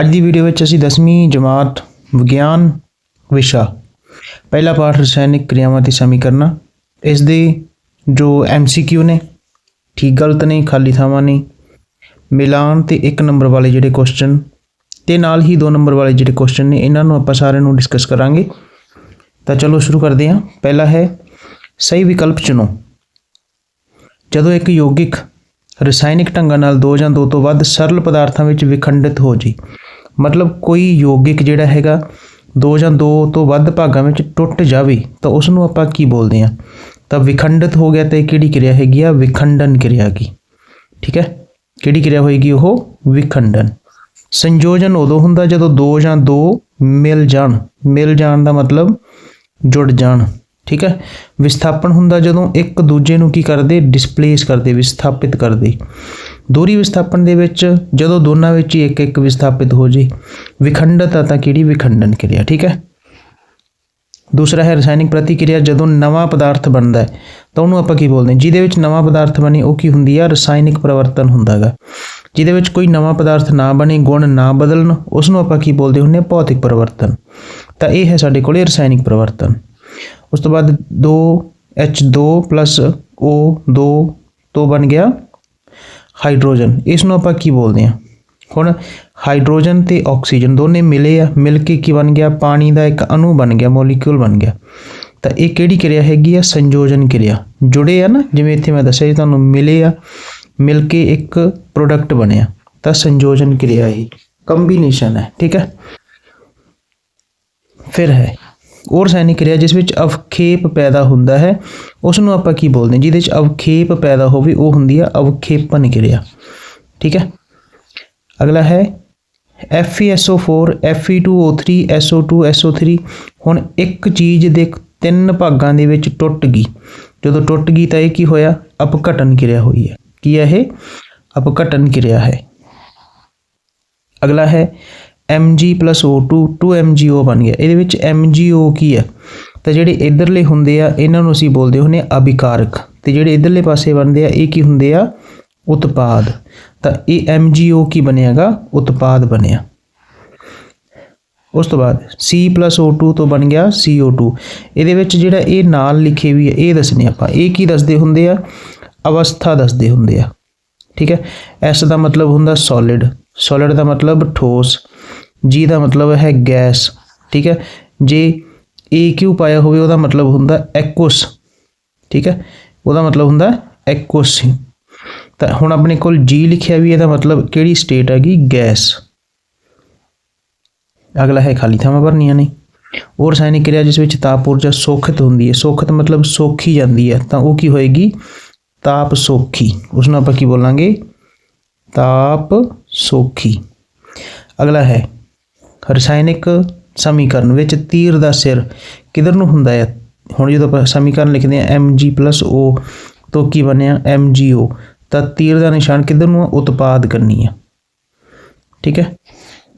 ਅੱਜ ਦੀ ਵੀਡੀਓ ਵਿੱਚ ਅਸੀਂ 10ਵੀਂ ਜਮਾਤ ਵਿਗਿਆਨ ਵਿਸ਼ਾ, ਪਹਿਲਾ ਪਾਠ ਰਸਾਇਣਿਕ ਕਿਰਿਆਵਾਂ ਤੇ ਸਮੀਕਰਨਾਂ ਇਸ ਦੇ ਜੋ ਐਮਸੀਕਿਊ ਨੇ, ਠੀਕ ਗਲਤ ਨੇ, ਖਾਲੀ ਥਾਵਾਂ ਨੇ, ਮਿਲਾਨ ਤੇ 1 ਨੰਬਰ ਵਾਲੇ ਜਿਹੜੇ ਕੁਐਸਚਨ ਤੇ ਨਾਲ ਹੀ 2 ਨੰਬਰ ਵਾਲੇ ਜਿਹੜੇ ਕੁਐਸਚਨ ਨੇ, ਇਹਨਾਂ ਨੂੰ ਆਪਾਂ ਸਾਰਿਆਂ ਨੂੰ ਡਿਸਕਸ ਕਰਾਂਗੇ। ਤਾਂ ਚਲੋ ਸ਼ੁਰੂ ਕਰਦੇ ਹਾਂ। ਪਹਿਲਾ ਹੈ, ਸਹੀ ਵਿਕਲਪ ਚੁਣੋ। ਜਦੋਂ ਇੱਕ ਯੋਗਿਕ ਰਸਾਇਣਿਕ ਢੰਗਾਂ ਨਾਲ ਦੋ ਜਾਂ ਦੋ ਤੋਂ ਵੱਧ ਸਰਲ ਪਦਾਰਥਾਂ ਵਿੱਚ ਵਿਖੰਡਿਤ ਹੋ ਜੇ। ਮਤਲਬ ਕੋਈ ਯੋਗਿਕ ਜਿਹੜਾ ਹੈਗਾ, ਦੋ ਜਾਂ ਦੋ ਤੋਂ ਵੱਧ ਭਾਗਾਂ ਵਿੱਚ ਟੁੱਟ ਜਾਵੇ, ਤਾਂ ਉਸ ਨੂੰ ਆਪਾਂ ਕੀ ਬੋਲਦੇ ਹਾਂ? ਤਾਂ ਵਿਖੰਡਿਤ ਹੋ ਗਿਆ ਤਾਂ ਇਹ ਕਿਹੜੀ ਕਿਰਿਆ ਹੈਗੀ ਆ? ਵਿਖੰਡਨ ਕਿਰਿਆ ਕੀ ਠੀਕ ਹੈ? ਕਿਹੜੀ ਕਿਰਿਆ ਹੋਏਗੀ ਉਹ? ਵਿਖੰਡਨ। ਸੰਯੋਜਨ ਉਦੋਂ ਹੁੰਦਾ ਜਦੋਂ ਦੋ ਜਾਂ ਦੋ ਮਿਲ ਜਾਣ। ਮਿਲ ਜਾਣ ਦਾ ਮਤਲਬ ਜੁੜ ਜਾਣ। ਠੀਕ ਹੈ? ਵਿਸਥਾਪਨ ਹੁੰਦਾ ਜਦੋਂ ਇੱਕ ਦੂਜੇ ਨੂੰ ਕੀ ਕਰਦੇ? ਡਿਸਪਲੇਸ ਕਰਦੇ, ਵਿਸਥਾਪਿਤ ਕਰਦੇ। ਦੋਹਰੀ ਵਿਸਥਾਪਨ ਦੇ ਵਿੱਚ ਜਦੋਂ ਦੋਨਾਂ ਵਿੱਚ ਹੀ ਇੱਕ ਇੱਕ ਵਿਸਥਾਪਿਤ ਹੋ ਜੇ, ਵਿਖੰਡਤ ਆ ਤਾਂ ਕਿਹੜੀ? ਵਿਖੰਡਨ ਕਿਰਿਆ, ਠੀਕ ਹੈ? ਦੂਸਰਾ ਹੈ ਰਸਾਇਣਿਕ ਪ੍ਰਤੀਕਿਰਿਆ, ਜਦੋਂ ਨਵਾਂ ਪਦਾਰਥ ਬਣਦਾ ਹੈ, ਤਾਂ ਉਹਨੂੰ ਆਪਾਂ ਕੀ ਬੋਲਦੇ ਹਾਂ? ਜਿਹਦੇ ਵਿੱਚ ਨਵਾਂ ਪਦਾਰਥ ਬਣੇ, ਉਹ ਕੀ ਹੁੰਦੀ ਆ? ਰਸਾਇਣਿਕ ਪਰਿਵਰਤਨ ਹੁੰਦਾਗਾ ਜਿਹਦੇ ਵਿੱਚ ਕੋਈ ਨਵਾਂ ਪਦਾਰਥ ਨਾ ਬਣੇ, ਗੁਣ ਨਾ ਬਦਲਣ ਉਸ ਨੂੰ ਆਪਾਂ ਕੀ ਬੋਲਦੇ ਹੁੰਦੇ ਆ ਭੌਤਿਕ ਪਰਿਵਰਤਨ। ਤਾਂ ਇਹ ਹੈ ਸਾਡੇ ਕੋਲੇ ਰਸਾਇਣਿਕ ਪਰਿਵਰਤਨ। ਉਸ ਤੋਂ ਬਾਅਦ 2H2 O2 ਤੋਂ ਬਣ ਗਿਆ ਹਾਈਡਰੋਜਨ। ਇਸ ਨੂੰ ਆਪਾਂ ਕੀ ਬੋਲਦੇ ਹਾਂ? ਹੁਣ ਹਾਈਡਰੋਜਨ ਤੇ ਆਕਸੀਜਨ ਦੋਨੇ ਮਿਲੇ ਆ। ਮਿਲ ਕੇ ਕੀ ਬਣ ਗਿਆ? ਪਾਣੀ ਦਾ ਇੱਕ ਅਣੂ ਬਣ ਗਿਆ, ਮੋਲੀਕਿਊਲ ਬਣ ਗਿਆ। ਤਾਂ ਇਹ ਕਿਹੜੀ ਕਿਰਿਆ ਹੈਗੀ ਆ? ਸੰਯੋਜਨ ਕਿਰਿਆ। ਜੁੜੇ ਆ ਨਾ, ਜਿਵੇਂ ਇੱਥੇ ਮੈਂ ਦੱਸਿਆ ਜੀ, ਤੁਹਾਨੂੰ ਮਿਲੇ ਆ, ਮਿਲ ਕੇ ਇੱਕ ਪ੍ਰੋਡਕਟ ਬਣਿਆ। ਤਾਂ ਸੰਯੋਜਨ ਕਿਰਿਆ ਹੀ ਕੰਬੀਨੇਸ਼ਨ ਹੈ, ਠੀਕ ਹੈ? ਫਿਰ ਹੈ। ਉਹ ਰਸਾਇਣਿਕ ਕਿਰਿਆ ਜਿਸ ਵਿੱਚ ਅਵਖੇਪ ਪੈਦਾ ਹੁੰਦਾ ਹੈ ਉਸ ਨੂੰ ਆਪਾਂ ਕੀ ਬੋਲਦੇ ਹਾਂ? ਜਿਹਦੇ ਵਿੱਚ ਅਵਖੇਪ ਪੈਦਾ ਹੋਵੇ, ਉਹ ਹੁੰਦੀ ਹੈ ਅਵਖੇਪਨ ਕਿਰਿਆ। ਠੀਕ ਹੈ? ਅਗਲਾ ਹੈ FeSO4 Fe2O3 SO2 SO3 ਹੁਣ ਇੱਕ ਚੀਜ਼ ਦੇ ਤਿੰਨ ਭਾਗਾਂ ਦੇ ਵਿੱਚ ਟੁੱਟ ਗਈ। ਜਦੋਂ ਟੁੱਟ ਗਈ ਤਾਂ ਇਹ ਕੀ ਹੋਇਆ? ਅਪਘਟਨ ਕਿਰਿਆ ਹੋਈ ਹੈ। ਕੀ ਹੈ ਇਹ? ਅਪਘਟਨ ਕਿਰਿਆ ਹੈ। ਅਗਲਾ ਹੈ Mg O2 2MgO ਬਣ ਗਿਆ। ਇਹਦੇ ਵਿੱਚ MgO ਕੀ ਹੈ ਤਾਂ ਜਿਹੜੇ ਇਧਰਲੇ ਹੁੰਦੇ ਆ, ਇਹਨਾਂ ਨੂੰ ਅਸੀਂ ਬੋਲਦੇ ਹੁੰਦੇ ਆ ਅਭਿਕਾਰਕ। ਤੇ ਜਿਹੜੇ ਇਧਰਲੇ ਪਾਸੇ ਬਣਦੇ ਆ, ਇਹ ਕੀ ਹੁੰਦੇ ਆ? ਉਤਪਾਦ। ਤਾਂ ਇਹ MgO ਕੀ ਬਣਿਆਗਾ? ਉਤਪਾਦ ਬਣਿਆ। ਉਸ ਤੋਂ ਬਾਅਦ C+O2 ਤੋਂ ਬਣ ਗਿਆ CO2 ਇਹਦੇ ਵਿੱਚ ਜਿਹੜਾ ਇਹ ਨਾਲ ਲਿਖੇ ਵੀ ਹੈ ਇਹ ਦੱਸਣੇ ਆਪਾਂ। ਇਹ ਕੀ ਦੱਸਦੇ ਹੁੰਦੇ ਆ? ਅਵਸਥਾ ਦੱਸਦੇ ਹੁੰਦੇ ਆ। ਠੀਕ ਹੈ? S ਦਾ ਮਤਲਬ ਹੁੰਦਾ ਸੋਲਿਡ ਸੋਲਿਡ ਦਾ ਮਤਲਬ ਠੋਸ। ਜੀ ਦਾ ਮਤਲਬ ਹੈ ਗੈਸ ਠੀਕ ਹੈ? ਜੇ AQ ਪਾਇਆ ਹੋਵੇ, ਉਹਦਾ ਮਤਲਬ ਹੁੰਦਾ ਐਕੁਸ ਠੀਕ ਹੈ? ਉਹਦਾ ਮਤਲਬ ਹੁੰਦਾ ਐਕੁਸ ਤਾਂ ਹੁਣ ਆਪਣੇ ਕੋਲ G ਲਿਖਿਆ ਵੀ ਇਹਦਾ ਮਤਲਬ ਕਿਹੜੀ ਸਟੇਟ ਹੈਗੀ? ਗੈਸ ਅਗਲਾ ਹੈ ਖਾਲੀ ਥਾਵਾਂ ਭਰਨੀਆਂ ਨੇ। ਉਹ ਰਸਾਇਣਿਕ ਕਿਰਿਆ ਜਿਸ ਵਿੱਚ ਤਾਪ ਊਰਜਾ ਸੋਖਤ ਹੁੰਦੀ ਹੈ, ਸੋਖਤ ਮਤਲਬ ਸੋਖੀ ਜਾਂਦੀ ਹੈ, ਤਾਂ ਉਹ ਕੀ ਹੋਏਗੀ? ਤਾਪ ਸੋਖੀ। ਉਸ ਨੂੰ ਆਪਾਂ ਕੀ ਬੋਲਾਂਗੇ? ਤਾਪ ਸੋਖੀ। ਅਗਲਾ ਹੈ ਰਸਾਇਣਿਕ ਸਮੀਕਰਨ ਵਿੱਚ ਤੀਰ ਦਾ ਸਿਰ ਕਿਧਰ ਨੂੰ ਹੁੰਦਾ ਹੈ? ਹੁਣ ਜਦੋਂ ਆਪਾਂ ਸਮੀਕਰਨ ਲਿਖਦੇ ਹਾਂ Mg+O ਤੋਂ ਕੀ ਬਣਿਆ? MgO ਤਾਂ ਤੀਰ ਦਾ ਨਿਸ਼ਾਨ ਕਿਧਰ ਨੂੰ ਉਤਪਾਦ ਕਰਨੀ ਆ। ਠੀਕ ਹੈ?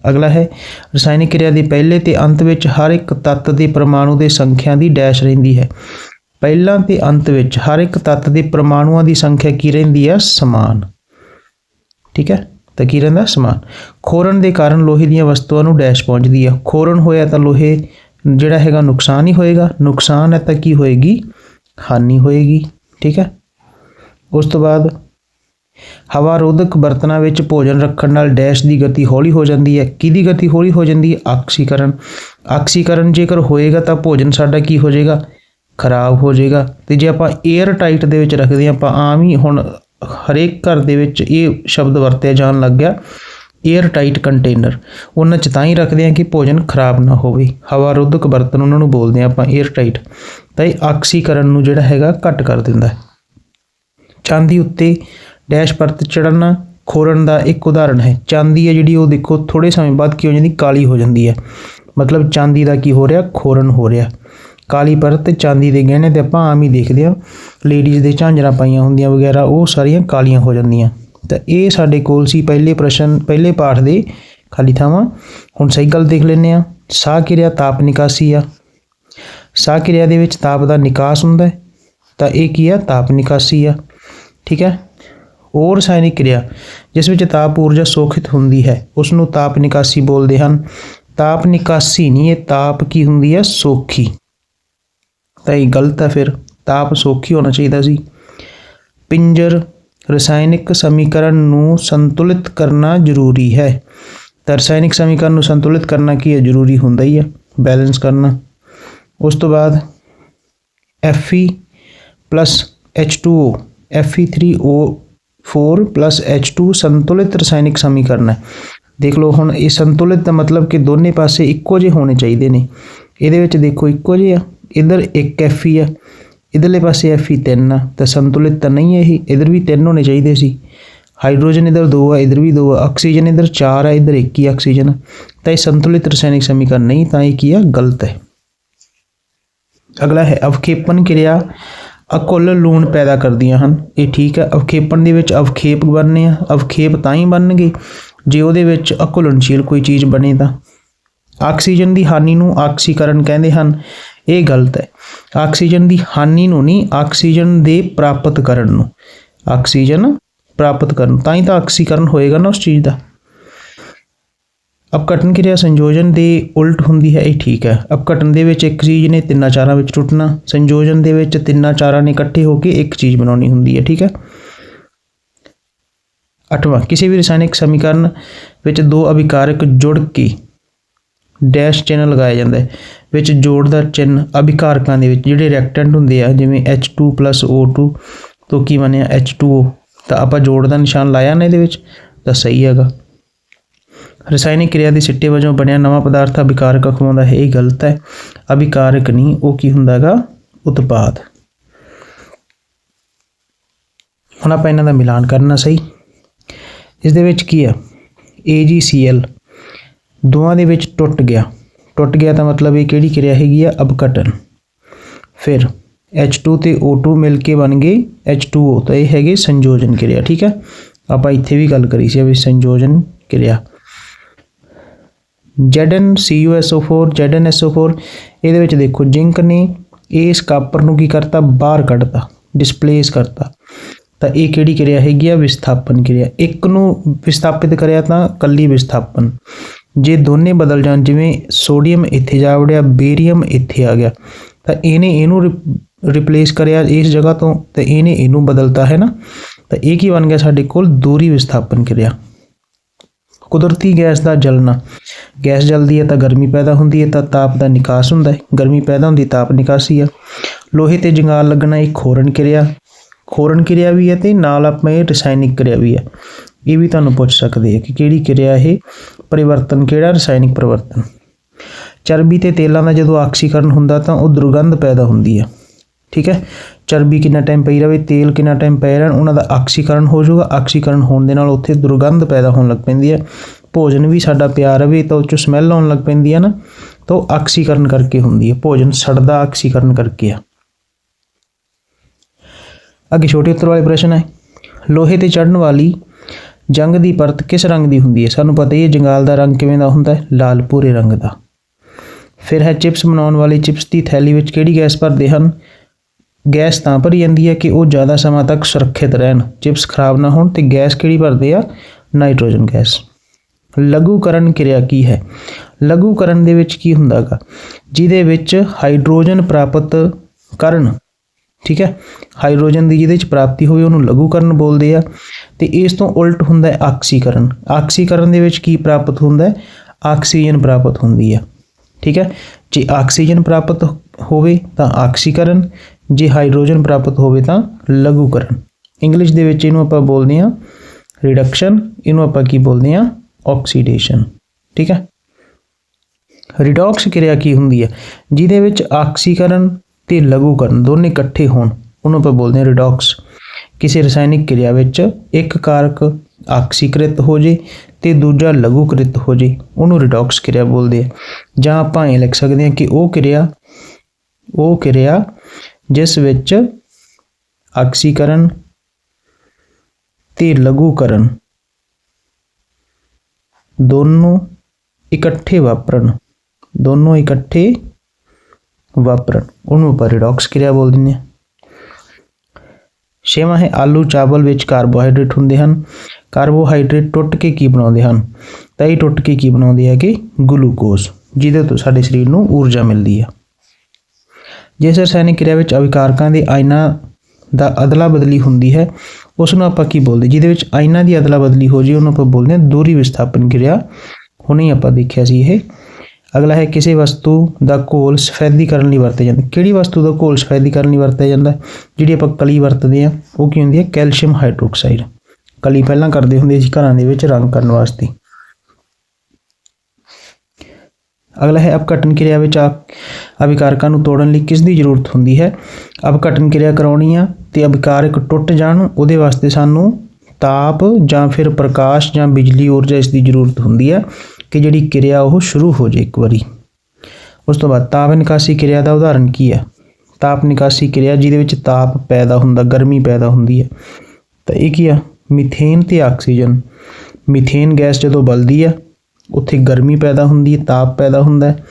ਅਗਲਾ ਹੈ, ਰਸਾਇਣਿਕ ਕਿਰਿਆ ਦੇ ਪਹਿਲੇ ਤੇ ਅੰਤ ਵਿੱਚ ਹਰ ਇੱਕ ਤੱਤ ਦੇ ਪਰਮਾਣੂ ਦੇ ਸੰਖਿਆ ਦੀ ਡੈਸ਼ ਰਹਿੰਦੀ ਹੈ। ਪਹਿਲਾਂ ਤੇ ਅੰਤ ਵਿੱਚ ਹਰ ਇੱਕ ਤੱਤ ਦੇ ਪਰਮਾਣੂਆਂ ਦੀ ਸੰਖਿਆ ਕੀ ਰਹਿੰਦੀ ਹੈ ਸਮਾਨ। ਠੀਕ ਹੈ? ਤਾਂ ਕੀ ਰਹਿੰਦਾ ਸਮਾਨ? ਖੋਰਨ ਦੇ ਕਾਰਨ ਲੋਹੇ ਦੀਆਂ ਵਸਤੂਆਂ ਨੂੰ ਡੈਸ਼ ਪਹੁੰਚਦੀ ਹੈ ਖੋਰਨ ਹੋਇਆ ਤਾਂ ਲੋਹੇ ਜਿਹੜਾ ਹੈਗਾ ਨੁਕਸਾਨ ਹੀ ਹੋਏਗਾ। ਨੁਕਸਾਨ ਹੈ ਤਾਂ ਕੀ ਹੋਏਗੀ? ਹਾਨੀ ਹੋਏਗੀ। ਠੀਕ ਹੈ? ਉਸ ਤੋਂ ਬਾਅਦ ਹਵਾ ਰੋਧਕ ਬਰਤਨਾਂ ਵਿੱਚ ਭੋਜਨ ਰੱਖਣ ਨਾਲ ਡੈਸ਼ ਦੀ ਗਤੀ ਹੌਲੀ ਹੋ ਜਾਂਦੀ ਹੈ। ਕਿਹਦੀ ਗਤੀ ਹੌਲੀ ਹੋ ਜਾਂਦੀ ਹੈ? ਆਕਸੀਕਰਨ। ਆਕਸੀਕਰਨ ਜੇਕਰ ਹੋਏਗਾ ਤਾਂ ਭੋਜਨ ਸਾਡਾ ਕੀ ਹੋ ਜਾਏਗਾ? ਖਰਾਬ ਹੋ ਜਾਏਗਾ। ਤੇ ਜੇ ਆਪਾਂ 에ਅਰ ਟਾਈਟ ਦੇ ਵਿੱਚ ਰੱਖਦੇ ਹਾਂ, ਆਪਾਂ ਆਮ ਹੀ ਹੁਣ ਹਰੇਕ ਘਰ ਦੇ ਵਿੱਚ ਇਹ ਸ਼ਬਦ ਵਰਤਿਆ ਜਾਣ ਲੱਗ ਗਿਆ 에ਅਰ ਟਾਈਟ ਕੰਟੇਨਰ ਉਹਨਾਂ ਚ ਤਾਂ ਹੀ ਰੱਖਦੇ ਹਾਂ ਕਿ ਭੋਜਨ ਖਰਾਬ ਨਾ ਹੋਵੇ। ਹਵਾ ਰੋਧਕ ਬਰਤਨ ਉਹਨਾਂ ਨੂੰ ਬੋਲਦੇ ਹਾਂ ਆਪਾਂ 에ਅਰ ਟਾਈਟ ਤਾਂ ਇਹ ਆਕਸੀਕਰਨ ਨੂੰ ਜਿਹੜਾ ਹੈਗਾ ਘੱਟ ਕਰ ਦਿੰਦਾ ਹੈ। ਚਾਂਦੀ ਉੱਤੇ ਡੈਸ਼ ਪਰਤ ਚੜਨਾ ਖੋਰਨ ਦਾ ਇੱਕ ਉਦਾਹਰਣ ਹੈ। ਚਾਂਦੀ ਹੈ ਜਿਹੜੀ ਉਹ ਦੇਖੋ ਥੋੜੇ ਸਮੇਂ ਬਾਅਦ ਕੀ ਹੋ ਜਾਂਦੀ, ਕਾਲੀ ਹੋ ਜਾਂਦੀ ਹੈ। ਮਤਲਬ ਚਾਂਦੀ ਦਾ ਕੀ ਹੋ ਰਿਹਾ, ਖੋਰਨ ਹੋ ਰਿਹਾ। ਕਾਲੀ ਪਰਤ ਚਾਂਦੀ ਦੇ ਗਹਿਣੇ ਤੇ ਆਪਾਂ ਆਮ ਹੀ ਦੇਖਦੇ ਹਾਂ। ਲੇਡੀਜ਼ ਦੇ ਝਾਂਜਰਾਂ ਪਾਈਆਂ ਹੁੰਦੀਆਂ ਵਗੈਰਾ, ਉਹ ਸਾਰੀਆਂ ਕਾਲੀਆਂ ਹੋ ਜਾਂਦੀਆਂ। ਤਾਂ ਇਹ ਸਾਡੇ ਕੋਲ ਸੀ ਪਹਿਲੇ ਪ੍ਰਸ਼ਨ, ਪਹਿਲੇ ਪਾਠ ਦੇ ਖਾਲੀ ਥਾਵਾਂ। ਹੁਣ ਸਹੀ ਗੱਲ ਦੇਖ ਲੈਂਦੇ ਆ ਸਾਹ ਕਿਰਿਆ ਤਾਪ ਨਿਕਾਸੀ ਆ। ਸਾਹ ਕਿਰਿਆ ਦੇ ਵਿੱਚ ਤਾਪ ਦਾ ਨਿਕਾਸ ਹੁੰਦਾ ਹੈ। ਤਾਂ ਇਹ ਕੀ ਆ? ਤਾਪ ਨਿਕਾਸੀ ਆ। ਠੀਕ ਹੈ? ਉਹ ਰਸਾਇਣਿਕ ਕਿਰਿਆ, ਜਿਸ ਵਿੱਚ ਤਾਪ ਊਰਜਾ ਸੋਖਿਤ ਹੁੰਦੀ ਹੈ ਉਸ ਨੂੰ ਤਾਪ ਨਿਕਾਸੀ ਬੋਲਦੇ ਹਨ। ਤਾਪ ਨਿਕਾਸੀ ਨਹੀਂ, ਇਹ ਤਾਪ ਕੀ ਹੁੰਦੀ ਹੈ? ਸੋਖੀ। ਤਾਂ ਇਹ ਗਲਤ ਹੈ ਫਿਰ ਤਾਪ ਸੋਖੀ ਹੋਣਾ ਚਾਹੀਦਾ ਸੀ। ਪਿੰਜਰ ਰਸਾਇਣਿਕ ਸਮੀਕਰਨ ਨੂੰ ਸੰਤੁਲਿਤ ਕਰਨਾ ਜ਼ਰੂਰੀ ਹੈ। ਤਾਂ ਰਸਾਇਣਿਕ ਸਮੀਕਰਨ ਨੂੰ ਸੰਤੁਲਿਤ ਕਰਨਾ ਕੀ ਹੈ? ਜ਼ਰੂਰੀ ਹੁੰਦਾ ਹੀ ਹੈ, ਬੈਲੈਂਸ ਕਰਨਾ। ਉਸ ਤੋਂ ਬਾਅਦ Fe H2O Fe3O4 H2 ਸੰਤੁਲਿਤ ਰਸਾਇਣਿਕ ਸਮੀਕਰਨ ਹੈ। ਦੇਖ ਲਓ, ਹੁਣ ਇਹ ਸੰਤੁਲਿਤ ਦਾ ਮਤਲਬ ਕਿ ਦੋਨੇ ਪਾਸੇ ਇੱਕੋ ਜਿਹੇ ਹੋਣੇ ਚਾਹੀਦੇ ਨੇ। ਇਹਦੇ ਵਿੱਚ ਦੇਖੋ, ਇੱਕੋ ਜਿਹੇ ਆ। ਇਧਰ ਇੱਕ Fe ਆ। ਇਧਰਲੇ ਪਾਸੇ Fe3 ਆ। ਤਾਂ ਸੰਤੁਲਿਤ ਤਾਂ ਨਹੀਂ ਹੈ ਇਹ। ਇਧਰ ਵੀ ਤਿੰਨ ਹੋਣੇ ਚਾਹੀਦੇ ਸੀ। ਹਾਈਡਰੋਜਨ ਇਧਰ ਦੋ ਆ, ਇਧਰ ਵੀ ਦੋ ਆ। ਆਕਸੀਜਨ ਇਧਰ ਚਾਰ ਆ, ਇਧਰ ਇੱਕ ਹੀ ਆਕਸੀਜਨ ਆ। ਤਾਂ ਇਹ ਸੰਤੁਲਿਤ ਰਸਾਇਣਿਕ ਸਮੀਕਰਨ ਨਹੀਂ, ਤਾਂ ਇਹ ਕੀ ਆ? ਗਲਤ ਹੈ। ਅਗਲਾ ਹੈ ਅਵਖੇਪਨ ਕਿਰਿਆ ਅਕੁੱਲ ਲੂਣ ਪੈਦਾ ਕਰਦੀਆਂ ਹਨ। ਇਹ ਠੀਕ ਹੈ, ਅਵਖੇਪਣ ਦੇ ਵਿੱਚ ਅਵਖੇਪ ਬਣਨੇ ਆ। ਅਵਖੇਪ ਤਾਂ ਹੀ ਬਣਨਗੇ ਜੇ ਉਹਦੇ ਵਿੱਚ ਅਕੁਲਨਸ਼ੀਲ ਕੋਈ ਚੀਜ਼ ਬਣੇ ਤਾਂ। ਆਕਸੀਜਨ ਦੀ ਹਾਨੀ ਨੂੰ ਆਕਸੀਕਰਨ ਕਹਿੰਦੇ ਹਨ। ਇਹ ਗਲਤ ਹੈ। ਆਕਸੀਜਨ ਦੀ ਹਾਨੀ ਨੂੰ ਨਹੀਂ, ਆਕਸੀਜਨ ਦੇ ਪ੍ਰਾਪਤ ਕਰਨ ਨੂੰ। ਆਕਸੀਜਨ ਪ੍ਰਾਪਤ ਕਰਨ ਤਾਂ ਹੀ ਤਾਂ ਆਕਸੀਕਰਨ ਹੋਏਗਾ ਨਾ ਉਸ ਚੀਜ਼ ਦਾ। ਅਪਘਟਨ ਕਿਰਿਆ ਸੰਯੋਜਨ ਦੇ ਉਲਟ ਹੁੰਦੀ ਹੈ, ਇਹ ਠੀਕ ਹੈ। ਅਪਘਟਨ ਦੇ ਵਿੱਚ ਇੱਕ ਚੀਜ਼ ਨੇ, ਤਿੰਨਾਂ ਚਾਰਾਂ ਵਿੱਚ ਟੁੱਟਣਾ। ਸੰਯੋਜਨ ਦੇ ਵਿੱਚ ਤਿੰਨਾਂ ਚਾਰਾਂ ਨੇ ਇਕੱਠੇ ਹੋ ਕੇ ਇੱਕ ਚੀਜ਼ ਬਣਾਉਣੀ ਹੁੰਦੀ ਹੈ, ਠੀਕ ਹੈ। ਅਠਵਾਂ, ਕਿਸੇ ਵੀ ਰਸਾਇਣਿਕ ਸਮੀਕਰਨ ਵਿੱਚ ਦੋ ਅਭਿਕਾਰਕ ਜੁੜ ਕੇ ਡੈਸ਼ ਚਿੰਨ੍ਹ ਲਗਾਇਆ ਜਾਂਦਾ ਹੈ। ਵਿੱਚ ਜੋੜ ਦਾ ਚਿੰਨ੍ਹ ਅਭਿਕਾਰਕਾਂ ਦੇ ਵਿੱਚ, ਜਿਹੜੇ ਰਿਐਕਟੈਂਟ ਹੁੰਦੇ ਆ, ਜਿਵੇਂ H2 O2 ਤੋਂ ਕੀ ਬਣਿਆ? H2O ਤਾਂ ਆਪਾਂ ਜੋੜ ਦਾ ਨਿਸ਼ਾਨ ਲਾਇਆ ਨਾ ਇਹਦੇ ਵਿੱਚ, ਤਾਂ ਸਹੀ ਹੈਗਾ। ਰਸਾਇਣਿਕ ਕਿਰਿਆ ਦੇ ਸਿੱਟੇ ਵਜੋਂ ਬਣਿਆ ਨਵਾਂ ਪਦਾਰਥ ਅਭਿਕਾਰਕ ਅਖਵਾਉਂਦਾ ਹੈ, ਇਹ ਗਲਤ ਹੈ। ਅਭਿਕਾਰਕ ਨਹੀਂ, ਉਹ ਕੀ ਹੁੰਦਾ ਹੈਗਾ? ਉਤਪਾਦ। ਹੁਣ ਆਪਾਂ ਇਹਨਾਂ ਦਾ ਮਿਲਾਨ ਕਰਨਾ ਸਹੀ। ਇਸ ਦੇ ਵਿੱਚ ਕੀ ਹੈ? AgCl ਦੋਵਾਂ ਦੇ ਵਿੱਚ ਟੁੱਟ ਗਿਆ। ਟੁੱਟ ਗਿਆ ਤਾਂ ਮਤਲਬ ਇਹ ਕਿਹੜੀ ਕਿਰਿਆ ਹੈਗੀ ਆ? ਅਪਘਟਨ ਫਿਰ H2 ਤੇ O2 ਮਿਲ ਕੇ ਬਣ ਗਏ H2O ਤਾਂ ਇਹ ਹੈਗੇ ਸੰਯੋਜਨ ਕਿਰਿਆ, ਠੀਕ ਹੈ? ਆਪਾਂ ਇੱਥੇ ਵੀ ਗੱਲ ਕਰੀ ਸੀ ਵੀ ਸੰਯੋਜਨ ਕਿਰਿਆ। ZnCuSO4 ZnSO4 ਇਹਦੇ ਵਿੱਚ ਦੇਖੋ ਜ਼ਿੰਕ ਨੇ ਇਸ ਕਾਪਰ ਨੂੰ ਕੀ ਕਰਤਾ? ਬਾਹਰ ਕੱਢਤਾ ਡਿਸਪਲੇਸ ਕਰਤਾ। ਤਾਂ ਇਹ ਕਿਹੜੀ ਕਿਰਿਆ ਹੈਗੀ ਆ? ਵਿਸਥਾਪਨ ਕਿਰਿਆ। ਇੱਕ ਨੂੰ ਵਿਸਥਾਪਿਤ ਕਰਿਆ ਤਾਂ ਕੱਲੀ ਵਿਸਥਾਪਨ। ਜੇ ਦੋਨੇ ਬਦਲ ਜਾਣ, ਜਿਵੇਂ ਸੋਡੀਅਮ ਇੱਥੇ ਜਾ ਵੜਿਆ, ਬੇਰੀਅਮ ਇੱਥੇ ਆ ਗਿਆ, ਤਾਂ ਇਹਨੇ ਇਹਨੂੰ ਰਿਪਲੇਸ ਕਰਿਆ ਇਸ ਜਗ੍ਹਾ ਤੋਂ ਤੇ ਇਹਨੇ ਇਹਨੂੰ ਬਦਲਤਾ, ਹੈ ਨਾ? ਤਾਂ ਇਹ ਕੀ ਬਣ ਗਿਆ ਸਾਡੇ ਕੋਲ? ਦੂਰੀ ਵਿਸਥਾਪਨ ਕਿਰਿਆ। ਕੁਦਰਤੀ ਗੈਸ ਦਾ ਜਲਣਾ। ਗੈਸ ਜਲਦੀ ਹੈ ਤਾਂ ਗਰਮੀ ਪੈਦਾ ਹੁੰਦੀ ਹੈ, ਤਾਂ ਤਾਪ ਦਾ ਨਿਕਾਸ ਹੁੰਦਾ ਹੈ। ਗਰਮੀ ਪੈਦਾ ਹੁੰਦੀ, ਤਾਪ ਨਿਕਾਸੀ ਆ। ਲੋਹੇ ਤੇ ਜੰਗਾਲ ਲੱਗਣਾ ਇਹ ਖੋਰਨ ਕਿਰਿਆ। ਖੋਰਨ ਕਿਰਿਆ ਵੀ ਹੈ ਤੇ ਨਾਲ ਆਪਾਂ ਇਹ ਰਸਾਇਣਿਕ ਕਿਰਿਆ ਵੀ ਹੈ। ਇਹ ਵੀ ਤੁਹਾਨੂੰ ਪੁੱਛ ਸਕਦੇ ਆ ਕਿ ਕਿਹੜੀ ਕਿਰਿਆ ਇਹ ਪਰਿਵਰਤਨ ਕਿਹੜਾ? ਰਸਾਇਣਿਕ ਪਰਿਵਰਤਨ। ਚਰਬੀ ਤੇ ਤੇਲਾਂ ਦਾ ਜਦੋਂ ਆਕਸੀਕਰਨ ਹੁੰਦਾ ਤਾਂ ਉਹ ਦੁਰਗੰਧ ਪੈਦਾ ਹੁੰਦੀ ਹੈ ਠੀਕ ਹੈ? ਚਰਬੀ ਕਿੰਨਾ ਟਾਈਮ ਪਈ ਰਵੇ, ਤੇਲ ਕਿੰਨਾ ਟਾਈਮ ਪਏ ਰਹਿਣ, ਉਹਨਾਂ ਦਾ ਆਕਸੀਕਰਨ ਹੋ ਜਾਊਗਾ। ਆਕਸੀਕਰਨ ਹੋਣ ਦੇ ਨਾਲ ਉੱਥੇ ਦੁਰਗੰਧ ਪੈਦਾ ਹੋਣ ਲੱਗ ਪੈਂਦੀ ਹੈ। ਭੋਜਨ ਵੀ ਸਾਡਾ ਪਿਆ ਰਵੇ ਤਾਂ ਉਹ ਚੋਂ ਸਮੈਲ ਆਉਣ ਲੱਗ ਪੈਂਦੀ ਹੈ ਨਾ, ਤਾਂ ਉਹ ਆਕਸੀਕਰਨ ਕਰਕੇ ਹੁੰਦੀ ਹੈ। ਭੋਜਨ ਸੜਦਾ ਆਕਸੀਕਰਨ ਕਰਕੇ ਆ। ਅੱਗੇ ਛੋਟੇ ਉੱਤਰ ਵਾਲੇ ਪ੍ਰਸ਼ਨ ਹੈ। ਲੋਹੇ ਤੇ ਚੜਨ ਵਾਲੀ ਜੰਗ ਦੀ ਪਰਤ ਕਿਸ ਰੰਗ ਦੀ ਹੁੰਦੀ ਹੈ? ਸਾਨੂੰ ਪਤਾ ਹੀ ਹੈ ਜੰਗਾਲ ਦਾ ਰੰਗ ਕਿਵੇਂ ਦਾ ਹੁੰਦਾ ਹੈ, ਲਾਲ ਭੂਰੇ ਰੰਗ ਦਾ। ਫਿਰ ਹੈ ਚਿਪਸ ਬਣਾਉਣ ਵਾਲੀ ਚਿਪਸ ਦੀ ਥੈਲੀ ਵਿੱਚ ਕਿਹੜੀ ਗੈਸ ਭਰਦੇ ਹਨ? ਗੈਸ ਤਾਂ ਭਰੀ ਜਾਂਦੀ ਹੈ ਕਿ ਉਹ ਜ਼ਿਆਦਾ ਸਮਾਂ ਤੱਕ ਸੁਰੱਖਿਅਤ ਰਹਿਣ। ਚਿਪਸ ਖਰਾਬ ਨਾ ਹੋਣ ਤੇ ਗੈਸ ਕਿਹੜੀ ਭਰਦੇ ਆ? Nitrogen gas. ਲਘੂਕਰਨ ਕਿਰਿਆ ਕੀ ਹੈ? ਲਘੂਕਰਨ ਦੇ ਵਿੱਚ ਕੀ ਹੁੰਦਾਗਾ? ਜਿਹਦੇ ਵਿੱਚ ਹਾਈਡਰੋਜਨ ਪ੍ਰਾਪਤ ਕਰਨ ਠੀਕ ਹੈ? ਹਾਈਡਰੋਜਨ ਦੀ ਜਿਹਦੇ 'ਚ ਪ੍ਰਾਪਤੀ ਹੋਵੇ, ਉਹਨੂੰ ਲਘੂਕਰਨ ਬੋਲਦੇ ਆ। ਤੇ ਇਸ ਤੋਂ ਉਲਟ ਹੁੰਦਾ ਹੈ ਆਕਸੀਕਰਨ। ਆਕਸੀਕਰਨ ਦੇ ਵਿੱਚ ਕੀ ਪ੍ਰਾਪਤ ਹੁੰਦਾ ਹੈ? ਆਕਸੀਜਨ ਪ੍ਰਾਪਤ ਹੁੰਦੀ ਆ ਠੀਕ ਹੈ? ਜੇ ਆਕਸੀਜਨ ਪ੍ਰਾਪਤ ਹੋਵੇ ਤਾਂ ਆਕਸੀਕਰਨ, ਜੇ ਹਾਈਡਰੋਜਨ ਪ੍ਰਾਪਤ ਹੋਵੇ ਤਾਂ ਲਘੂਕਰਨ। ਇੰਗਲਿਸ਼ ਦੇ ਵਿੱਚ ਇਹਨੂੰ ਆਪਾਂ ਬੋਲਦੇ ਹਾਂ ਰਿਡਕਸ਼ਨ ਇਹਨੂੰ ਆਪਾਂ ਕੀ ਬੋਲਦੇ ਹਾਂ? ਆਕਸੀਡੇਸ਼ਨ ਠੀਕ ਹੈ? ਰਿਡੌਕਸ ਕਿਰਿਆ ਕੀ ਹੁੰਦੀ ਹੈ? ਜਿਹਦੇ ਵਿੱਚ ਆਕਸੀਕਰਨ ਤੇ ਲਘੂਕਰਨ ਦੋਨੇ ਇਕੱਠੇ ਹੋਣ, ਉਹਨੂੰ ਆਪਾਂ ਬੋਲਦੇ ਹਾਂ ਰਿਡੌਕਸ ਕਿਸੇ ਰਸਾਇਣਿਕ ਕਿਰਿਆ ਵਿੱਚ ਇੱਕ ਕਾਰਕ ਆਕਸੀਕ੍ਰਿਤ ਹੋ ਜੇ ਤੇ ਦੂਜਾ ਲਘੂਕ੍ਰਿਤ ਹੋ ਜੇ, ਉਹਨੂੰ ਰਿਡੌਕਸ ਕਿਰਿਆ ਬੋਲਦੇ ਆ। ਜਾਂ ਆਪਾਂ ਇਹ ਲਿਖ ਸਕਦੇ ਹਾਂ ਕਿ ਉਹ ਕਿਰਿਆ ਉਹ ਕਿਰਿਆ ਜਿਸ ਵਿੱਚ ਆਕਸੀਕਰਨ ਤੇ ਲਘੂਕਰਨ ਦੋਨੋਂ ਇਕੱਠੇ ਵਾਪਰਨ, ਦੋਨੋਂ ਇਕੱਠੇ ਵਾਪਰਨ। ਉਹਨੂੰ ਆਪਾਂ ਰਿਡੌਕਸ ਕਿਰਿਆ ਬੋਲ ਦਿੰਦੇ ਹਾਂ। ਛੇਵਾਂ ਹੈ, ਆਲੂ ਚਾਵਲ ਵਿੱਚ ਕਾਰਬੋਹਾਈਡਰੇਟ ਹੁੰਦੇ ਹਨ। ਕਾਰਬੋਹਾਈਡਰੇਟ ਟੁੱਟ ਕੇ ਕੀ ਬਣਾਉਂਦੇ ਹਨ? ਤਾਂ ਇਹ ਟੁੱਟ ਕੇ ਕੀ ਬਣਾਉਂਦੇ ਆ ਕਿ ਗਲੂਕੋਜ਼ ਜਿਹਦੇ ਤੋਂ ਸਾਡੇ ਸਰੀਰ ਨੂੰ ਊਰਜਾ ਮਿਲਦੀ ਆ। ਜਿਸ ਰਸਾਇਣਿਕ ਕਿਰਿਆ ਵਿੱਚ ਅਵਿਕਾਰਕਾਂ ਦੇ ਆਇਨਾਂ ਦਾ ਅਦਲਾ ਬਦਲੀ ਹੁੰਦੀ ਹੈ। ਉਸ ਨੂੰ ਆਪਾਂ ਕੀ ਬੋਲਦੇ? ਜਿਹਦੇ ਵਿੱਚ ਆਇਨਾਂ ਦੀ ਅਦਲਾ ਬਦਲੀ ਹੋ ਜੀ, ਉਹਨੂੰ ਆਪਾਂ ਬੋਲਦੇ ਹਾਂ ਦੂਰੀ ਵਿਸਥਾਪਨ ਕਿਰਿਆ। ਹੁਣੇ ਆਪਾਂ ਦੇਖਿਆ ਸੀ ਇਹ ਅਗਲਾ ਹੈ ਕਿਸੇ ਵਸਤੂ ਦਾ ਘੋਲ ਸਫੈਦੀ ਕਰਨ ਲਈ ਵਰਤਿਆ ਜਾਂਦਾ। ਕਿਹੜੀ ਵਸਤੂ ਦਾ ਘੋਲ ਸਫੈਦੀ ਕਰਨ ਲਈ ਵਰਤਿਆ ਜਾਂਦਾ? ਜਿਹੜੀ ਆਪਾਂ ਕਲੀ ਵਰਤਦੇ ਆ ਉਹ ਕੀ ਹੁੰਦੀ ਹੈ? Calcium hydroxide. ਕਲੀ ਪਹਿਲਾਂ ਕਰਦੇ ਹੁੰਦੇ ਸੀ ਘਰਾਂ ਦੇ ਵਿੱਚ ਰੰਗ ਕਰਨ ਵਾਸਤੇ। ਅਗਲਾ ਹੈ ਅਪਘਟਨ ਕਿਰਿਆ ਵਿੱਚ ਆ ਅਭਿਕਾਰਕਾਂ ਨੂੰ ਤੋੜਨ ਲਈ ਕਿਸ ਦੀ ਜ਼ਰੂਰਤ ਹੁੰਦੀ ਹੈ? ਅਪਘਟਨ ਕਿਰਿਆ ਕਰਾਉਣੀ ਆ ਤੇ ਅਵਿਕਾਰਕ ਟੁੱਟ ਜਾਣ, ਉਹਦੇ ਵਾਸਤੇ ਸਾਨੂੰ ਤਾਪ ਜਾਂ ਫਿਰ ਪ੍ਰਕਾਸ਼ ਜਾਂ ਬਿਜਲੀ ਊਰਜਾ ਇਸ ਦੀ ਜ਼ਰੂਰਤ ਹੁੰਦੀ ਹੈ। ਕਿ ਜਿਹੜੀ ਕਿਰਿਆ ਉਹ ਸ਼ੁਰੂ ਹੋ ਜੇ ਇੱਕ ਵਾਰੀ। ਉਸ ਤੋਂ ਬਾਅਦ ਤਾਪ ਨਿਕਾਸੀ ਕਿਰਿਆ ਦਾ ਉਦਾਹਰਣ ਕੀ ਹੈ? ਤਾਪ ਨਿਕਾਸੀ ਕਿਰਿਆ ਜਿਹਦੇ ਵਿੱਚ ਤਾਪ ਪੈਦਾ ਹੁੰਦਾ, ਗਰਮੀ ਪੈਦਾ ਹੁੰਦੀ ਹੈ। ਤਾਂ ਇਹ ਕੀ ਆ? ਮੀਥੇਨ ਤੇ ਆਕਸੀਜਨ। ਮੀਥੇਨ ਗੈਸ ਜਦੋਂ ਬਲਦੀ ਆ, ਉੱਥੇ ਗਰਮੀ ਪੈਦਾ ਹੁੰਦੀ ਹੈ, ਤਾਪ ਪੈਦਾ ਹੁੰਦਾ ਹੈ।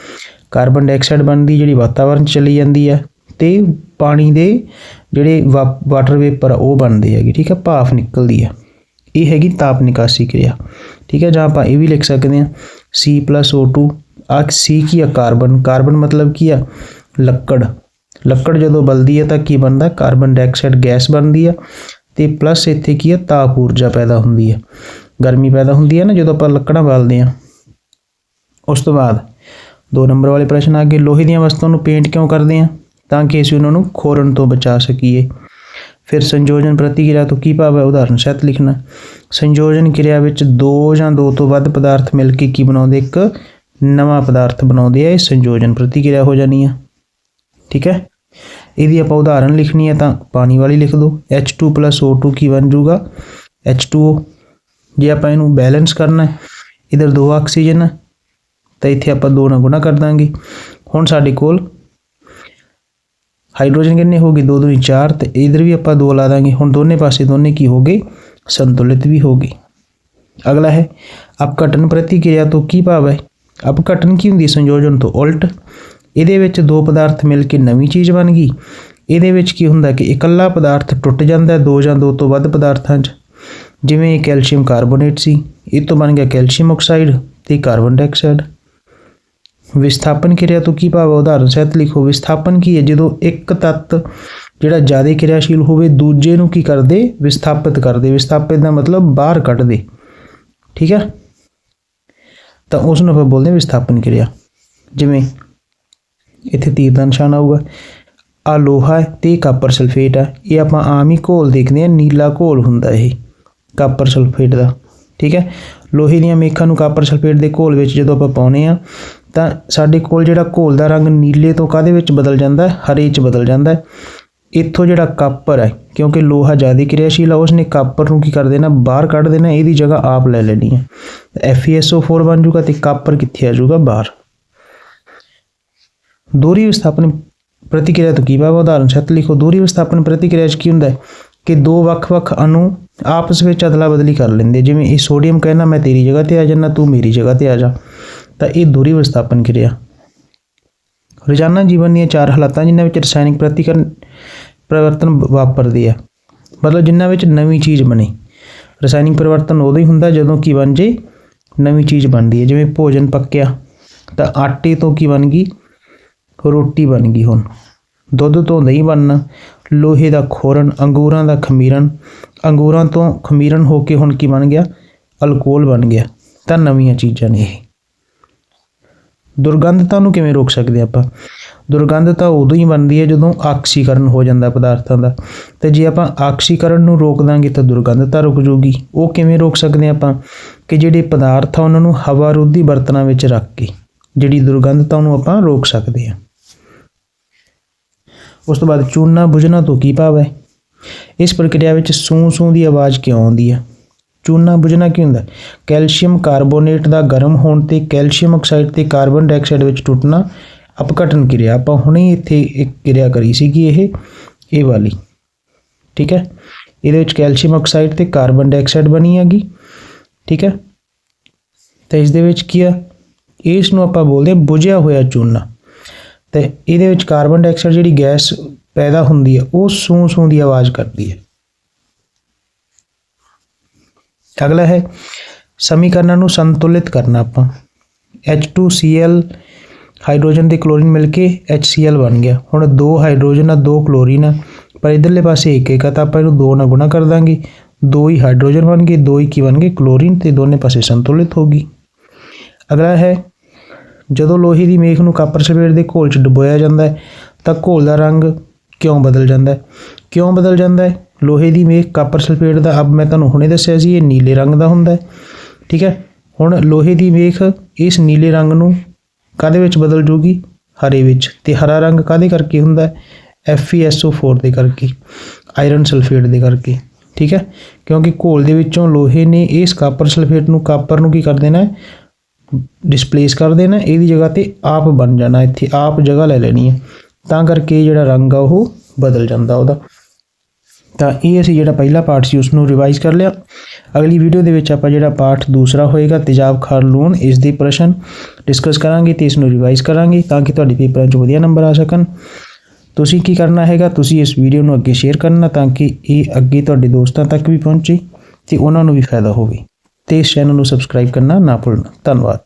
ਕਾਰਬਨ ਡਾਈਆਕਸਾਈਡ ਬਣਦੀ, ਜਿਹੜੀ ਵਾਤਾਵਰਣ 'ਚ ਚਲੀ ਜਾਂਦੀ ਹੈ, ਤੇ ਪਾਣੀ ਦੇ ਜਿਹੜੇ ਵਾਟਰ ਵੇਪਰ ਆ, ਉਹ ਬਣਦੇ ਹੈਗੇ, ਠੀਕ ਹੈ, ਭਾਫ ਨਿਕਲਦੀ ਹੈ। ਇਹ ਹੈਗੀ ਤਾਪ ਨਿਕਾਸੀ ਕਿਰਿਆ। ਠੀਕ ਹੈ, ਜਾਂ ਆਪਾਂ ਇਹ ਵੀ ਲਿਖ ਸਕਦੇ ਹਾਂ C+O2 ਆ C ਕੀ ਆ? ਕਾਰਬਨ ਕਾਰਬਨ ਮਤਲਬ ਕੀ ਆ? ਲੱਕੜ। ਲੱਕੜ ਜਦੋਂ ਬਲਦੀ ਹੈ ਤਾਂ ਕੀ ਬਣਦਾ? ਕਾਰਬਨ ਡਾਈਆਕਸਾਈਡ ਗੈਸ ਬਣਦੀ ਆ। ਤੇ ਪਲੱਸ ਇੱਥੇ ਕੀ ਆ? ਤਾਪ ਊਰਜਾ ਪੈਦਾ ਹੁੰਦੀ ਹੈ ਗਰਮੀ ਪੈਦਾ ਹੁੰਦੀ ਹੈ ਨਾ, ਜਦੋਂ ਆਪਾਂ ਲੱਕੜਾਂ ਬਾਲਦੇ ਆ ਉਸ ਤੋਂ ਬਾਅਦ ਦੋ ਨੰਬਰ ਵਾਲੇ ਪ੍ਰਸ਼ਨ ਆ ਗਏ। ਲੋਹੇ ਦੀਆਂ ਵਸਤੂਆਂ ਨੂੰ ਪੇਂਟ ਕਿਉਂ ਕਰਦੇ ਆ ਤਾਂ ਕਿ ਅਸੀਂ ਉਹਨਾਂ ਨੂੰ ਖੋਰਨ ਤੋਂ ਬਚਾ ਸਕੀਏ। ਫਿਰ ਸੰਯੋਜਨ ਪ੍ਰਤੀਕਿਰਿਆ ਤੋਂ ਕੀ ਭਾਵ ਹੈ? ਉਦਾਹਰਨ ਸਹਿਤ ਲਿਖਣਾ। ਸੰਯੋਜਨ ਕਿਰਿਆ ਵਿੱਚ ਦੋ ਜਾਂ ਦੋ ਤੋਂ ਵੱਧ ਪਦਾਰਥ ਮਿਲ ਕੇ ਕੀ ਬਣਾਉਂਦੇ? ਇੱਕ ਨਵਾਂ ਪਦਾਰਥ ਬਣਾਉਂਦੇ ਆ, ਇਹ ਸੰਯੋਜਨ ਪ੍ਰਤੀਕਿਰਿਆ ਹੋ ਜਾਣੀ ਆ। ਠੀਕ ਹੈ? ਇਹਦੀ ਆਪਾਂ ਉਦਾਹਰਨ ਲਿਖਣੀ ਹੈ ਤਾਂ ਪਾਣੀ ਵਾਲੀ ਲਿਖ ਦਿਓ H2O2 ਕੀ ਬਣ ਜਾਊਗਾ? H2O ਜੇ ਆਪਾਂ ਇਹਨੂੰ ਬੈਲੈਂਸ ਕਰਨਾ ਹੈ, ਇਧਰ ਦੋ ਆਕਸੀਜਨ ਹੈ ਤਾਂ ਇੱਥੇ ਆਪਾਂ ਦੋ ਨਾਲ ਗੁਣਾ ਕਰ ਦਾਂਗੇ। ਹੁਣ ਸਾਡੇ ਕੋਲ ਹਾਈਡਰੋਜਨ ਕਿੰਨੇ ਹੋ ਗਏ? ਦੋ ਦੋ 4 ਤੇ ਇਧਰ ਵੀ ਆਪਾਂ ਦੋ ਲਾ ਦਾਂਗੇ। ਹੁਣ ਦੋਨੇ ਪਾਸੇ ਦੋਨੇ ਕੀ ਹੋ ਗਏ? ਸੰਤੁਲਿਤ ਵੀ ਹੋ ਗਏ ਅਗਲਾ ਹੈ ਅਪਘਟਨ ਪ੍ਰਤੀਕਿਰਿਆ ਤੋਂ ਕੀ ਭਾਵ ਹੈ ਅਪਘਟਨ ਕੀ ਹੁੰਦੀ ਸੰਯੋਜਨ ਤੋਂ ਉਲਟ ਇਹਦੇ ਵਿੱਚ ਦੋ ਪਦਾਰਥ ਮਿਲ ਕੇ ਨਵੀਂ ਚੀਜ਼ ਬਣ ਗਈ ਇਹਦੇ ਵਿੱਚ ਕੀ ਹੁੰਦਾ ਕਿ ਇਕੱਲਾ ਪਦਾਰਥ ਟੁੱਟ ਜਾਂਦਾ ਦੋ ਜਾਂ ਦੋ ਤੋਂ ਵੱਧ ਪਦਾਰਥਾਂ 'ਚ ਜਿਵੇਂ ਇਹ ਕੈਲਸ਼ੀਅਮ ਕਾਰਬੋਨੇਟ ਸੀ ਇਹ ਤੋਂ ਬਣ ਗਿਆ ਕੈਲਸ਼ੀਅਮ ਆਕਸਾਈਡ ਤੇ ਕਾਰਬਨ ਡਾਈਆਕਸਾਈਡ ਵਿਸਥਾਪਨ ਕਿਰਿਆ ਤੋਂ ਕੀ ਭਾਵ ਹੈ ਉਦਾਹਰਨ ਸਹਿਤ ਲਿਖੋ ਵਿਸਥਾਪਨ ਕੀ ਹੈ ਜਦੋਂ ਇੱਕ ਤੱਤ ਜਿਹੜਾ ਜ਼ਿਆਦਾ ਕਿਰਿਆਸ਼ੀਲ ਹੋਵੇ, ਦੂਜੇ ਨੂੰ ਕੀ ਕਰਦੇ? ਵਿਸਥਾਪਿਤ ਕਰਦੇ। ਵਿਸਥਾਪਿਤ ਦਾ ਮਤਲਬ ਬਾਹਰ ਕੱਢਦੇ ਠੀਕ ਹੈ? ਤਾਂ ਉਸ ਨੂੰ ਆਪਾਂ ਬੋਲਦੇ ਹਾਂ ਵਿਸਥਾਪਨ ਕਿਰਿਆ। ਜਿਵੇਂ ਇੱਥੇ ਤੀਰ ਦਾ ਨਿਸ਼ਾਨ ਆਊਗਾ। ਆ ਲੋਹਾ ਹੈ ਤੇ ਕਾਪਰ ਸਲਫੇਟ ਆ ਇਹ ਆਪਾਂ ਆਮ ਹੀ ਘੋਲ ਦੇਖਦੇ ਹਾਂ, ਨੀਲਾ ਘੋਲ ਹੁੰਦਾ ਇਹ, ਕਾਪਰ ਸਲਫੇਟ ਦਾ। ਠੀਕ ਹੈ? ਲੋਹੇ ਦੀਆਂ ਮੇਖਾਂ ਨੂੰ ਕਾਪਰ ਸਲਫੇਟ ਦੇ ਘੋਲ ਵਿੱਚ ਜਦੋਂ ਆਪਾਂ ਪਾਉਨੇ ਆ ਤਾਂ ਸਾਡੇ ਕੋਲ ਜਿਹੜਾ ਘੋਲ ਦਾ ਰੰਗ ਨੀਲੇ ਤੋਂ ਕਾਦੇ ਵਿੱਚ ਬਦਲ ਜਾਂਦਾ ਹੈ? ਹਰੇ 'ਚ ਬਦਲ ਜਾਂਦਾ ਹੈ। ਇੱਥੋਂ ਜਿਹੜਾ ਕਾਪਰ ਹੈ, ਕਿਉਂਕਿ ਲੋਹਾ ਜ਼ਿਆਦਾ ਕਿਰਿਆਸ਼ੀਲ ਹੈ ਉਸਨੇ ਕਾਪਰ ਨੂੰ ਕੀ ਕਰ ਦੇਣਾ, ਬਾਹਰ ਕੱਢ ਦੇਣਾ, ਇਹਦੀ ਜਗ੍ਹਾ ਆਪ ਲੈ ਲੈਣੀ ਹੈ। FeSO4 ਬਣ ਜੂਗਾ ਤੇ ਕਾਪਰ ਕਿੱਥੇ ਆ ਜੂਗਾ ਬਾਹਰ। ਦੋਹਰੀ ਵਿਸਥਾਪਨ ਪ੍ਰਤੀਕਿਰਿਆ ਤੋਂ ਕੀ ਭਾਵ ਉਦਾਹਰਨ ਸੱਤ ਲਿਖੋ। ਦੋਹਰੀ ਵਿਸਥਾਪਨ ਪ੍ਰਤੀਕਿਰਿਆ 'ਚ ਕੀ ਹੁੰਦਾ ਹੈ? ਕਿ ਦੋ ਵੱਖ-ਵੱਖ ਅਣੂ ਆਪਸ ਵਿੱਚ ਅਦਲਾ ਬਦਲੀ ਕਰ ਲੈਂਦੇ ਜਿਵੇਂ ਇਹ ਸੋਡੀਅਮ ਕਹਿੰਦਾ, ਮੈਂ ਤੇਰੀ ਜਗ੍ਹਾ ਤੇ ਆ ਜਾਣਾ ਤੂੰ ਮੇਰੀ ਜਗ੍ਹਾ ਤੇ ਆ ਜਾ। ਤਾਂ ਇਹ ਦੋਹਰੀ ਵਿਸਥਾਪਨ ਕਿਰਿਆ। ਰੋਜ਼ਾਨਾ ਜੀਵਨ ਦੀਆਂ ਚਾਰ ਹਾਲਾਤਾਂ, ਜਿਨ੍ਹਾਂ ਵਿੱਚ ਰਸਾਇਣਿਕ ਪ੍ਰਤੀਕਰਨ ਪਰਿਵਰਤਨ ਵਾਪਰਦੇ ਆ। ਮਤਲਬ ਜਿਨ੍ਹਾਂ ਵਿੱਚ ਨਵੀਂ ਚੀਜ਼ ਬਣੀ। ਰਸਾਇਣਿਕ ਪਰਿਵਰਤਨ ਉਦੋਂ ਹੀ ਹੁੰਦਾ ਜਦੋਂ ਕੀ ਬਣ ਜੇ ਨਵੀਂ ਚੀਜ਼ ਬਣਦੀ ਹੈ ਜਿਵੇਂ ਭੋਜਨ ਪੱਕਿਆ, ਤਾਂ ਆਟੇ ਤੋਂ ਕੀ ਬਣ ਗਈ? ਰੋਟੀ ਬਣ ਗਈ ਹੁਣ। ਦੁੱਧ ਤੋਂ ਨਹੀਂ ਬਣਨਾ, ਲੋਹੇ ਦਾ ਖੋਰਨ, ਅੰਗੂਰਾਂ ਦਾ ਖਮੀਰਨ। ਅੰਗੂਰਾਂ ਤੋਂ ਖਮੀਰਨ ਹੋ ਕੇ ਹੁਣ ਕੀ ਬਣ ਗਿਆ? ਅਲਕੋਹਲ ਬਣ ਗਿਆ। ਤਾਂ ਨਵੀਆਂ ਚੀਜ਼ਾਂ ਨੇ ਇਹ। ਦੁਰਗੰਧਤਾ ਨੂੰ ਕਿਵੇਂ ਰੋਕ ਸਕਦੇ ਆਪਾਂ? ਦੁਰਗੰਧਤਾ ਉਦੋਂ ਹੀ ਬਣਦੀ ਹੈ ਜਦੋਂ ਆਕਸੀਕਰਨ ਹੋ ਜਾਂਦਾ ਪਦਾਰਥਾਂ ਦਾ। ਤੇ ਜੇ ਆਪਾਂ ਆਕਸੀਕਰਨ ਨੂੰ ਰੋਕ ਦਾਂਗੇ ਤਾਂ ਦੁਰਗੰਧਤਾ ਰੁਕ ਜੂਗੀ ਉਹ ਕਿਵੇਂ ਰੋਕ ਸਕਦੇ ਆਪਾਂ? ਕਿ ਜਿਹੜੇ ਪਦਾਰਥ ਆ, ਉਹਨਾਂ ਨੂੰ ਹਵਾ ਰੋਧੀ ਬਰਤਨਾਂ ਵਿੱਚ ਰੱਖ ਕੇ, ਜਿਹੜੀ ਦੁਰਗੰਧਤਾ ਉਹਨੂੰ ਆਪਾਂ ਰੋਕ ਸਕਦੇ ਹਾਂ। ਉਸ ਤੋਂ ਬਾਅਦ ਚੂਨਾ ਬੁਝਣਾ ਤੋਂ ਕੀ ਭਾਵ ਹੈ? ਇਸ ਪ੍ਰਕਿਰਿਆ ਵਿੱਚ ਸੂ ਸੂ ਦੀ ਆਵਾਜ਼ ਕਿਉਂ ਆਉਂਦੀ ਹੈ? ਚੂਨਾ ਬੁਝਣਾ ਕੀ ਹੁੰਦਾ? ਕੈਲਸ਼ੀਅਮ ਕਾਰਬੋਨੇਟ ਦਾ ਗਰਮ ਹੋਣ ਤੇ ਕੈਲਸ਼ੀਅਮ ਆਕਸਾਈਡ ਤੇ ਕਾਰਬਨ ਡਾਈਆਕਸਾਈਡ ਵਿੱਚ ਟੁੱਟਣਾ ਅਪਕਟਨ ਕਿਰਿਆ। ਆਪਾਂ ਹੁਣੇ ਇੱਥੇ ਇੱਕ ਕਿਰਿਆ ਕਰੀ ਸੀ ਕਿ ਇਹ ਇਹ ਵਾਲੀ। ਠੀਕ ਹੈ? ਇਹਦੇ ਵਿੱਚ ਕੈਲਸ਼ੀਅਮ ਆਕਸਾਈਡ ਤੇ ਕਾਰਬਨ ਡਾਈਆਕਸਾਈਡ ਬਣੀ ਹੈਗੀ। ਠੀਕ ਹੈ? ਤੇ ਇਸ ਦੇ ਵਿੱਚ ਕੀ ਆ? ਇਸ ਨੂੰ ਆਪਾਂ ਬੋਲਦੇ ਆ ਬੁਝਿਆ ਹੋਇਆ ਚੂਨਾ। ਤੇ ਇਹਦੇ ਵਿੱਚ ਕਾਰਬਨ ਡਾਈਆਕਸਾਈਡ ਜਿਹੜੀ ਗੈਸ ਪੈਦਾ ਹੁੰਦੀ ਹੈ, ਉਹ ਸੂੰ ਸੂੰ ਦੀ ਆਵਾਜ਼ ਕਰਦੀ ਹੈ। ਅਗਲਾ ਹੈ, ਸਮੀਕਰਨਾਂ ਨੂੰ ਸੰਤੁਲਿਤ ਕਰਨਾ ਆਪਾਂ। H2Cl ਹਾਈਡਰੋਜਨ ਤੇ ਕਲੋਰੀਨ ਮਿਲ ਕੇ HCl ਬਣ ਗਿਆ। ਹੁਣ ਦੋ ਹਾਈਡਰੋਜਨ ਆ, ਦੋ ਕਲੋਰੀਨ ਆ। ਪਰ ਇਧਰਲੇ ਪਾਸੇ ਇੱਕ ਇੱਕ ਆ ਤਾਂ ਆਪਾਂ ਇਹਨੂੰ ਦੋ ਨਾਲ ਗੁਣਾ ਕਰ ਦਾਂਗੇ। ਦੋ ਹੀ ਹਾਈਡਰੋਜਨ ਬਣ ਗਏ, ਦੋ ਹੀ ਕੀ ਬਣ ਗਏ? ਕਲੋਰੀਨ ਤੇ ਦੋਨੇ ਪਾਸੇ ਸੰਤੁਲਿਤ ਹੋ ਗਈ। ਅਗਲਾ ਹੈ, ਜਦੋਂ ਲੋਹੇ ਦੀ ਮੇਖ ਨੂੰ ਕਾਪਰ ਸਲਫੇਟ ਦੇ ਘੋਲ 'ਚ ਡੁਬੋਇਆ ਜਾਂਦਾ ਹੈ, ਤਾਂ ਘੋਲ ਦਾ ਰੰਗ ਕਿਉਂ ਬਦਲ ਜਾਂਦਾ ਹੈ? ਕਿਉਂ ਬਦਲ ਜਾਂਦਾ ਹੈ? ਲੋਹੇ ਦੀ ਮੇਖ ਕਾਪਰ ਸਲਫੇਟ ਦਾ ਅਬ ਮੈਂ ਤੁਹਾਨੂੰ ਹੁਣੇ ਦੱਸਿਆ ਸੀ, ਇਹ ਨੀਲੇ ਰੰਗ ਦਾ ਹੁੰਦਾ ਹੈ। ਠੀਕ ਹੈ? ਹੁਣ ਲੋਹੇ ਦੀ ਮੇਖ ਇਸ ਨੀਲੇ ਰੰਗ ਨੂੰ ਕਾਦੇ ਵਿੱਚ ਬਦਲ ਜੂਗੀ? ਹਰੇ ਵਿੱਚ। ਤੇ ਹਰਾ ਰੰਗ ਕਾਦੇ ਕਰਕੇ ਹੁੰਦਾ? ਹੈ FeSO4 ਦੇ ਕਰਕੇ ਆਇਰਨ ਸਲਫੇਟ ਦੇ ਕਰਕੇ, ਠੀਕ ਹੈ? ਕਿਉਂਕਿ ਘੋਲ ਦੇ ਵਿੱਚੋਂ ਲੋਹੇ ਨੇ ਇਸ ਕਾਪਰ ਸਲਫੇਟ ਨੂੰ, ਕਾਪਰ ਨੂੰ ਕੀ ਕਰ ਦੇਣਾ ਹੈ? ਡਿਸਪਲੇਸ ਕਰ ਦੇਣਾ ਇਹਦੀ ਜਗ੍ਹਾ ਤੇ ਆਪ ਬਣ ਜਾਣਾ ਇੱਥੇ ਆਪ ਜਗ੍ਹਾ ਲੈ ਲੈਣੀ ਹੈ। ਤਾਂ ਕਰਕੇ ਜਿਹੜਾ ਰੰਗ ਆ ਉਹ ਬਦਲ ਜਾਂਦਾ ਉਹਦਾ। ਤਾਂ ਇਹ ਅਸੀਂ ਜਿਹੜਾ ਪਹਿਲਾ ਪਾਰਟ ਸੀ ਉਸ ਨੂੰ ਰਿਵਾਈਜ਼ ਕਰ ਲਿਆ। ਅਗਲੀ ਵੀਡੀਓ ਦੇ ਵਿੱਚ ਆਪਾਂ ਜਿਹੜਾ ਪਾਠ ਦੂਸਰਾ ਹੋਏਗਾ, ਤੇਜ਼ਾਬ ਖਾਰ ਲੂਣ, ਇਸ ਦੀ ਪ੍ਰਸ਼ਨ। ਡਿਸਕਸ ਕਰਾਂਗੇ ਤੇ ਇਸ ਨੂੰ ਰਿਵਾਈਜ਼ ਕਰਾਂਗੇ ਤਾਂ ਕਿ ਤੁਹਾਡੇ ਪੇਪਰਾਂ 'ਚ ਵਧੀਆ ਨੰਬਰ ਆ ਸਕਣ। ਤੁਸੀਂ ਕੀ ਕਰਨਾ ਹੈਗਾ, ਤੁਸੀਂ ਇਸ ਵੀਡੀਓ ਨੂੰ ਅੱਗੇ ਸ਼ੇਅਰ ਕਰਨਾ ਤਾਂ ਕਿ ਇਹ ਅੱਗੇ ਤੁਹਾਡੇ ਦੋਸਤਾਂ ਤੱਕ ਵੀ ਪਹੁੰਚੇ ਤੇ ਉਹਨਾਂ ਨੂੰ ਵੀ ਫਾਇਦਾ ਹੋਵੇ। ਤੇ ਇਸ ਚੈਨਲ ਨੂੰ ਸਬਸਕ੍ਰਾਈਬ ਕਰਨਾ ਨਾ ਭੁੱਲਣਾ। ਧੰਨਵਾਦ।